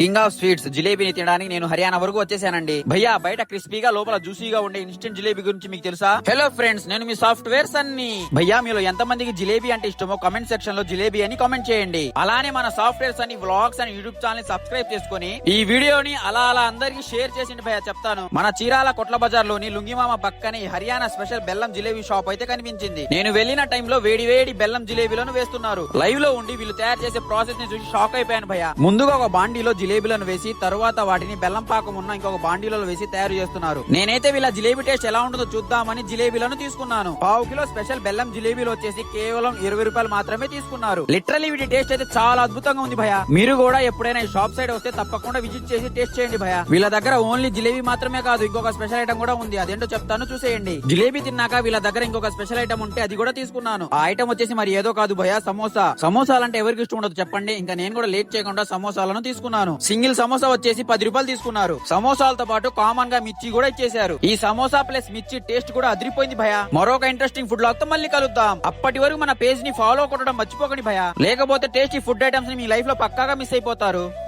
King of sweets జిలేబీని తినడానికి నేను హర్యానా వరకు వచ్చేసానండి. భయ్యా బయట క్రిస్పీగా లోపల జ్యూసీగా ఉండే ఇన్స్టెంట్ జిలేబీ గురించి మీకు తెలుసా? హలో ఫ్రెండ్స్ నేను మీ సాఫ్ట్వేర్ సన్ని. భయ్యా మీలో ఎంత మందికి జిలేబీ అంటే ఇష్టమో కమెంట్ సెక్షన్లో జిలేబీ అని కామెంట్ చేయండి. అలానే మన సాఫ్ట్వేర్స్ అని వ్లాగ్స్ అని యూట్యూబ్ ఛానల్ సబ్స్క్రైబ్ చేసుకుని ఈ వీడియోని అలా అలా అందరికి షేర్ చేసిండి భయ్యా చెప్తాను. మన చీరాల కొట్ల బజార్లోని లుంగిమామ పక్కనే హర్యానా స్పెషల్ బెల్లం జిలేబీ షాప్ అయితే కనిపించింది. నేను వెళ్ళిన టైంలో వేడి వేడి బెల్లం జిలేబీలను వేస్తున్నారు. లైవ్లో ఉండి వీళ్ళు తయారు చేసే ప్రాసెస్ని చూసి షాక్ అయిపోయాను భయ ముందుగా ఒక బాండీలో జిలేబీలను వేసి తరువాత వాటిని బెల్లం పాకం ఉన్న ఇంకొక బాండీలలో వేసి తయారు చేస్తున్నారు. నేనైతే వీళ్ళ జిలేబీ టేస్ట్ ఎలా ఉంటుందో చూద్దామని జిలేబీలను తీసుకున్నాను. పావు కిలో స్పెషల్ బెల్లం జిలేబీలు వచ్చేసి కేవలం ఇరవై రూపాయలు మాత్రమే తీసుకున్నారు. లిటరలీ వీటి టేస్ట్ అయితే చాలా అద్భుతంగా ఉంది భయ మీరు కూడా ఎప్పుడైనా ఈ షాప్ సైడ్ వస్తే తప్పకుండా విజిట్ చేసి టేస్ట్ చేయండి భయ వీళ్ళ దగ్గర ఓన్లీ జిలేబీ మాత్రమే కాదు ఇంకొక స్పెషల్ ఐటమ్ కూడా ఉంది. అదేంటో చెప్తాను చూసేయండి. జిలేబీ తిన్నాక వీళ్ళ దగ్గర ఇంకొక స్పెషల్ ఐటమ్ ఉంటే అది కూడా తీసుకున్నాను. ఆ ఐటమ్ వచ్చేసి మరి ఏదో కాదు భయ సమోసా. సమోసాలంటే ఎవరికి ఇష్టం ఉండదు చెప్పండి. ఇంకా నేను కూడా లేట్ చేయకుండా సమోసాలను తీసుకున్నాను. సింగిల్ సమోసా వచ్చేసి పది రూపాయలు తీసుకున్నారు. సమోసాలతో పాటు కామన్గా మిర్చి కూడా ఇచ్చేశారు. ఈ సమోసా ప్లస్ మిర్చి టేస్ట్ కూడా అదిరిపోయింది భయ మరొక ఇంట్రెస్టింగ్ ఫుడ్ లాగ్తో మళ్ళీ కలుద్దాం. అప్పటి వరకు మన పేజ్ని ఫాలో కొట్టడం మర్చిపోకండి భయ లేకపోతే టేస్టీ ఫుడ్ ఐటమ్స్ని మీ లైఫ్లో పక్కాగా మిస్ అయిపోతారు.